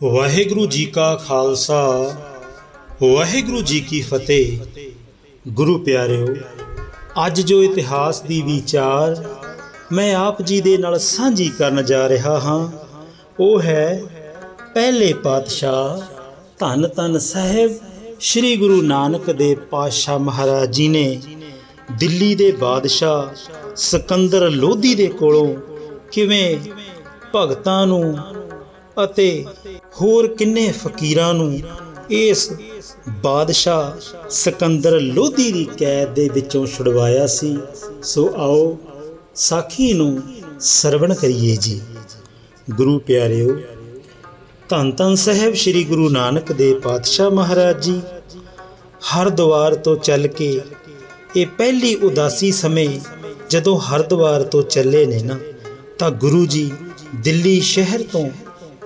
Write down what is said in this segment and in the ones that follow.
ਵਾਹਿਗੁਰੂ ਜੀ ਕਾ ਖਾਲਸਾ, ਵਾਹਿਗੁਰੂ ਜੀ ਕੀ ਫਤਿਹ। ਗੁਰੂ ਪਿਆਰਿਓ, ਅੱਜ ਜੋ ਇਤਿਹਾਸ ਦੀ ਵਿਚਾਰ ਮੈਂ ਆਪ ਜੀ ਦੇ ਨਾਲ ਸਾਂਝੀ ਕਰਨ ਜਾ ਰਿਹਾ ਹਾਂ, ਉਹ ਹੈ ਪਹਿਲੇ ਪਾਤਸ਼ਾਹ ਧੰਨ ਧੰਨ ਸਾਹਿਬ ਸ੍ਰੀ ਗੁਰੂ ਨਾਨਕ ਦੇਵ ਪਾਤਸ਼ਾਹ ਮਹਾਰਾਜ ਜੀ ਨੇ ਦਿੱਲੀ ਦੇ ਬਾਦਸ਼ਾਹ ਸਿਕੰਦਰ ਲੋਧੀ ਦੇ ਕੋਲੋਂ ਕਿਵੇਂ ਭਗਤਾਂ ਨੂੰ ਅਤੇ ਹੋਰ ਕਿੰਨੇ ਫਕੀਰਾਂ ਨੂੰ ਇਸ ਬਾਦਸ਼ਾਹ ਸਿਕੰਦਰ ਲੋਧੀ ਦੀ ਕੈਦ ਦੇ ਵਿੱਚੋਂ ਛੁਡਵਾਇਆ ਸੀ, ਸੋ ਆਓ ਸਾਖੀ ਨੂੰ ਸਰਵਣ ਕਰੀਏ ਜੀ। ਗੁਰੂ ਪਿਆਰਿਓ, ਧੰਨ ਧੰਨ ਸਾਹਿਬ ਸ੍ਰੀ ਗੁਰੂ ਨਾਨਕ ਦੇਵ ਪਾਤਸ਼ਾਹ ਮਹਾਰਾਜ ਜੀ। ਹਰਦੁਆਰ ਤੋਂ ਚੱਲ ਕੇ ਇਹ ਪਹਿਲੀ ਉਦਾਸੀ ਸਮੇਂ ਜਦੋਂ ਹਰਦੁਆਰ ਤੋਂ ਚੱਲੇ ਨੇ ਨਾ, ਤਾਂ ਗੁਰੂ ਜੀ ਦਿੱਲੀ ਸ਼ਹਿਰ ਤੋਂ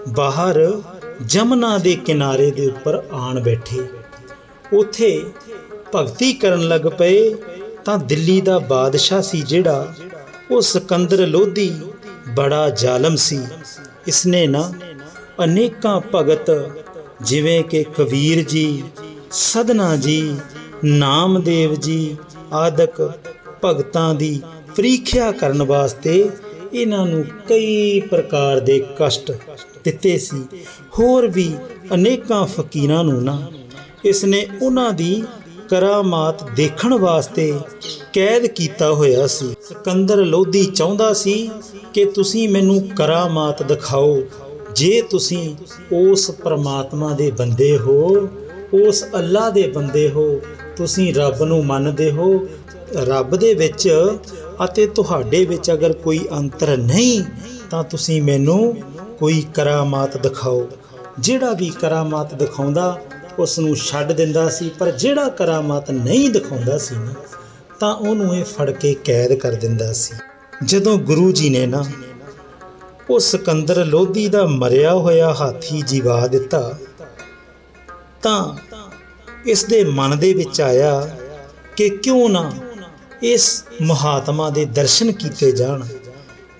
ਬਾਹਰ ਜਮਨਾ ਦੇ ਕਿਨਾਰੇ ਦੇ ਉੱਪਰ ਆਣ ਬੈਠੇ। ਉਥੇ ਭਗਤੀ ਕਰਨ ਲੱਗ ਪਏ ਤਾਂ ਦਿੱਲੀ ਦਾ ਬਾਦਸ਼ਾਹ ਸੀ ਜਿਹੜਾ, ਉਹ ਸਿਕੰਦਰ ਲੋਧੀ ਬੜਾ ਜ਼ਾਲਮ ਸੀ। ਇਸਨੇ ਨਾ ਅਨੇਕਾਂ ਭਗਤ, ਜਿਵੇਂ ਕਿ ਕਬੀਰ ਜੀ, ਸਦਨਾ ਜੀ, ਨਾਮਦੇਵ ਜੀ ਆਦਿਕ ਭਗਤਾਂ ਦੀ ਪ੍ਰੀਖਿਆ ਕਰਨ ਵਾਸਤੇ ਇਹਨਾਂ ਨੂੰ ਕਈ ਪ੍ਰਕਾਰ ਦੇ ਕਸ਼ਟ ਦਿੱਤੇ ਸੀ। ਹੋਰ ਵੀ ਅਨੇਕਾਂ ਫਕੀਰਾਂ ਨੂੰ ਨਾ ਇਸ ਨੇ ਉਹਨਾਂ ਦੀ ਕਰਾਮਾਤ ਦੇਖਣ ਵਾਸਤੇ ਕੈਦ ਕੀਤਾ ਹੋਇਆ ਸੀ। ਸਿਕੰਦਰ ਲੋਧੀ ਚਾਹੁੰਦਾ ਸੀ ਕਿ ਤੁਸੀਂ ਮੈਨੂੰ ਕਰਾਮਾਤ ਦਿਖਾਓ। ਜੇ ਤੁਸੀਂ ਉਸ ਪਰਮਾਤਮਾ ਦੇ ਬੰਦੇ ਹੋ, ਉਸ ਅੱਲਾ ਦੇ ਬੰਦੇ ਹੋ, ਤੁਸੀਂ ਰੱਬ ਨੂੰ ਮੰਨਦੇ ਹੋ, ਰੱਬ ਦੇ ਵਿੱਚ ਅਤੇ ਤੁਹਾਡੇ ਵਿੱਚ ਅਗਰ ਕੋਈ ਅੰਤਰ ਨਹੀਂ, ਤਾਂ ਤੁਸੀਂ ਮੈਨੂੰ ਕੋਈ ਕਰਾਮਾਤ ਦਿਖਾਓ। ਜਿਹੜਾ ਵੀ ਕਰਾਮਾਤ ਦਿਖਾਉਂਦਾ ਉਸ ਨੂੰ ਛੱਡ ਦਿੰਦਾ ਸੀ, ਪਰ ਜਿਹੜਾ ਕਰਾਮਾਤ ਨਹੀਂ ਦਿਖਾਉਂਦਾ ਸੀ ਨਾ, ਤਾਂ ਉਹਨੂੰ ਇਹ ਫੜ ਕੇ ਕੈਦ ਕਰ ਦਿੰਦਾ ਸੀ। ਜਦੋਂ ਗੁਰੂ ਜੀ ਨੇ ਨਾ ਉਹ ਸਿਕੰਦਰ ਲੋਧੀ ਦਾ ਮਰਿਆ ਹੋਇਆ ਹਾਥੀ ਜਿਵਾ ਦਿੱਤਾ, ਤਾਂ ਇਸ ਦੇ ਮਨ ਦੇ ਵਿੱਚ ਆਇਆ ਕਿ ਕਿਉਂ ਨਾ ਇਸ ਮਹਾਤਮਾ ਦੇ ਦਰਸ਼ਨ ਕੀਤੇ ਜਾਣ,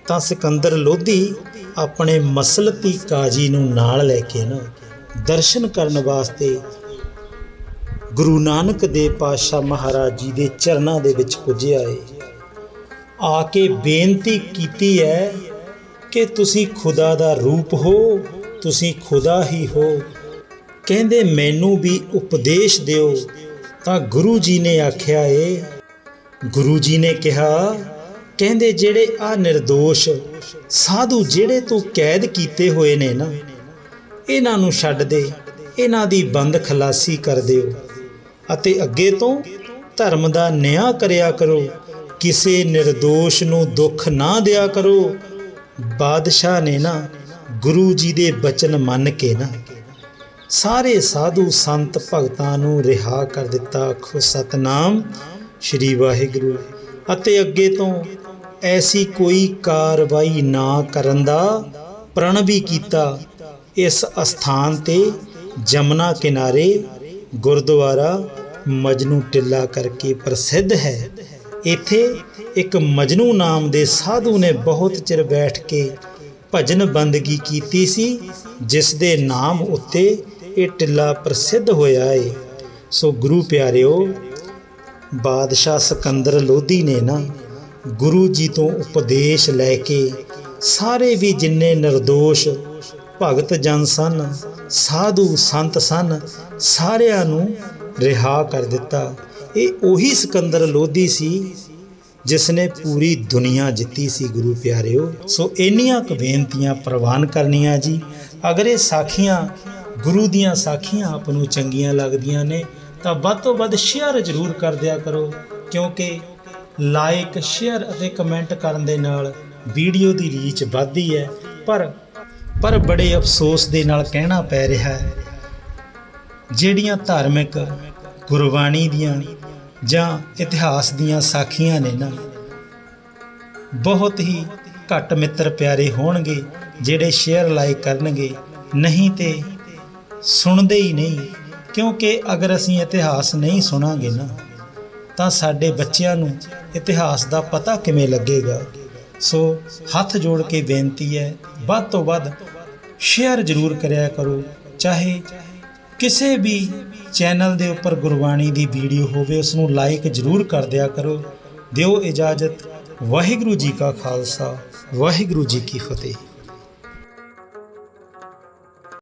ਤਾਂ ਸਿਕੰਦਰ ਲੋਧੀ ਆਪਣੇ ਮਸਲਤੀ ਕਾਜੀ ਨੂੰ ਨਾਲ ਲੈ ਕੇ ਨਾ ਦਰਸ਼ਨ ਕਰਨ ਵਾਸਤੇ ਗੁਰੂ ਨਾਨਕ ਦੇਵ ਪਾਤਸ਼ਾਹ ਮਹਾਰਾਜ ਜੀ ਦੇ ਚਰਨਾਂ ਦੇ ਵਿੱਚ ਪੁੱਜਿਆ ਏ ਆ ਕੇ ਬੇਨਤੀ ਕੀਤੀ ਹੈ ਕਿ ਤੁਸੀਂ ਖੁਦਾ ਦਾ ਰੂਪ ਹੋ, ਤੁਸੀਂ ਖੁਦਾ ਹੀ ਹੋ। ਕਹਿੰਦੇ, ਮੈਨੂੰ ਵੀ ਉਪਦੇਸ਼ ਦਿਓ। ਤਾਂ ਗੁਰੂ ਜੀ ਨੇ ਆਖਿਆ ਏ ਗੁਰੂ ਜੀ ਨੇ ਕਿਹਾ, ਕਹਿੰਦੇ ਜਿਹੜੇ ਆ ਨਿਰਦੋਸ਼ ਸਾਧੂ ਜਿਹੜੇ ਤੋਂ ਕੈਦ ਕੀਤੇ ਹੋਏ ਨੇ ਨਾ, ਇਹਨਾਂ ਨੂੰ ਛੱਡ ਦੇ, ਇਹਨਾਂ ਦੀ ਬੰਦ ਖਲਾਸੀ ਕਰ ਦਿਓ ਅਤੇ ਅੱਗੇ ਤੋਂ ਧਰਮ ਦਾ ਨਿਆਂ ਕਰਿਆ ਕਰੋ, ਕਿਸੇ ਨਿਰਦੋਸ਼ ਨੂੰ ਦੁੱਖ ਨਾ ਦਿਆ ਕਰੋ। ਬਾਦਸ਼ਾਹ ਨੇ ਨਾ ਗੁਰੂ ਜੀ ਦੇ ਬਚਨ ਮੰਨ ਕੇ ਨਾ ਸਾਰੇ ਸਾਧੂ ਸੰਤ ਭਗਤਾਂ ਨੂੰ ਰਿਹਾ ਕਰ ਦਿੱਤਾ ਖੁਸਤਨਾਮ ਸ਼੍ਰੀ ਵਾਹਿਗੁਰੂ। ਅਤੇ ਅੱਗੇ ਤੋਂ ਐਸੀ ਕੋਈ ਕਾਰਵਾਈ ਨਾ ਕਰਨ ਦਾ ਪ੍ਰਣ ਵੀ ਕੀਤਾ। ਇਸ ਅਸਥਾਨ ਤੇ ਜਮਨਾ ਕਿਨਾਰੇ ਗੁਰਦੁਆਰਾ ਮਜਨੂ ਟਿੱਲਾ ਕਰਕੇ ਪ੍ਰਸਿੱਧ ਹੈ। ਇੱਥੇ ਇੱਕ ਮਜਨੂ ਨਾਮ ਦੇ ਸਾਧੂ ਨੇ ਬਹੁਤ ਚਿਰ ਬੈਠ ਕੇ ਭਜਨ ਬੰਦਗੀ ਕੀਤੀ ਸੀ, ਜਿਸ ਦੇ ਨਾਮ ਉੱਤੇ ਇਹ ਟਿੱਲਾ ਪ੍ਰਸਿੱਧ ਹੋਇਆ ਏ। ਸੋ ਗੁਰੂ ਪਿਆਰਿਓ ਬਾਦਸ਼ਾਹ ਸਿਕੰਦਰ ਲੋਧੀ ਨੇ ਨਾ ਗੁਰੂ ਜੀ ਤੋਂ ਉਪਦੇਸ਼ ਲੈ ਕੇ ਸਾਰੇ ਵੀ ਜਿੰਨੇ નિર્ਦੋਸ਼ ਭਗਤ ਜਨ ਸਨ, ਸਾਧੂ ਸੰਤ ਸਨ, ਸਾਰਿਆਂ ਨੂੰ ਰਿਹਾ ਕਰ ਦਿੱਤਾ। ਇਹ ਉਹੀ ਸਿਕੰਦਰ ਲੋਧੀ ਸੀ ਜਿਸ ਨੇ ਪੂਰੀ ਦੁਨੀਆ ਜਿੱਤੀ ਸੀ, ਗੁਰੂ ਪਿਆਰਿਓ। ਸੋ ਇੰਨੀਆਂ ਕੁ ਬੇਨਤੀਆਂ ਪ੍ਰਵਾਨ ਕਰਨੀਆਂ ਜੀ। ਅਗਰ ਇਹ ਸਾਖੀਆਂ ਗੁਰੂ ਦੀਆਂ ਸਾਖੀਆਂ ਆਪ ਨੂੰ ਚੰਗੀਆਂ ਲੱਗਦੀਆਂ ਨੇ ਤਾਂ ਵੱਧ ਤੋਂ ਵੱਧ ਸ਼ੇਅਰ ਜ਼ਰੂਰ ਕਰ ਦਿਆ ਕਰੋ, ਕਿਉਂਕਿ ਲਾਈਕ ਸ਼ੇਅਰ ਅਤੇ ਕਮੈਂਟ ਕਰਨ ਦੇ ਨਾਲ ਵੀਡੀਓ ਦੀ ਰੀਚ ਵੱਧਦੀ ਹੈ। ਪਰ ਪਰ ਬੜੇ ਅਫਸੋਸ ਦੇ ਨਾਲ ਕਹਿਣਾ ਪੈ ਰਿਹਾ ਹੈ, ਜਿਹੜੀਆਂ ਧਾਰਮਿਕ ਗੁਰਬਾਣੀ ਦੀਆਂ ਜਾਂ ਇਤਿਹਾਸ ਦੀਆਂ ਸਾਖੀਆਂ ਨੇ ਨਾ, ਬਹੁਤ ਹੀ ਘੱਟ ਮਿੱਤਰ ਪਿਆਰੇ ਹੋਣਗੇ, ਜਿਹੜੇ ਸ਼ੇਅਰ ਲਾਈਕ ਕਰਨਗੇ, ਨਹੀਂ ਤੇ ਸੁਣਦੇ ਹੀ ਨਹੀਂ। ਕਿਉਂਕਿ ਅਗਰ ਅਸੀਂ ਇਤਿਹਾਸ ਨਹੀਂ ਸੁਣਾਂਗੇ ਨਾ, ਤਾਂ ਸਾਡੇ ਬੱਚਿਆਂ ਨੂੰ ਇਤਿਹਾਸ ਦਾ ਪਤਾ ਕਿਵੇਂ ਲੱਗੇਗਾ? ਸੋ ਹੱਥ ਜੋੜ ਕੇ ਬੇਨਤੀ ਹੈ, ਵੱਧ ਤੋਂ ਵੱਧ ਸ਼ੇਅਰ ਜ਼ਰੂਰ ਕਰਿਆ ਕਰੋ। ਚਾਹੇ ਕਿਸੇ ਵੀ ਚੈਨਲ ਦੇ ਉੱਪਰ ਗੁਰਬਾਣੀ ਦੀ ਵੀਡੀਓ ਹੋਵੇ ਉਸ ਨੂੰ ਲਾਈਕ ਜ਼ਰੂਰ ਕਰ ਦਿਆ ਕਰੋ। ਦਿਓ ਇਜਾਜ਼ਤ। ਵਾਹਿਗੁਰੂ ਜੀ ਕਾ ਖਾਲਸਾ, ਵਾਹਿਗੁਰੂ ਜੀ ਕੀ ਫਤਿਹ।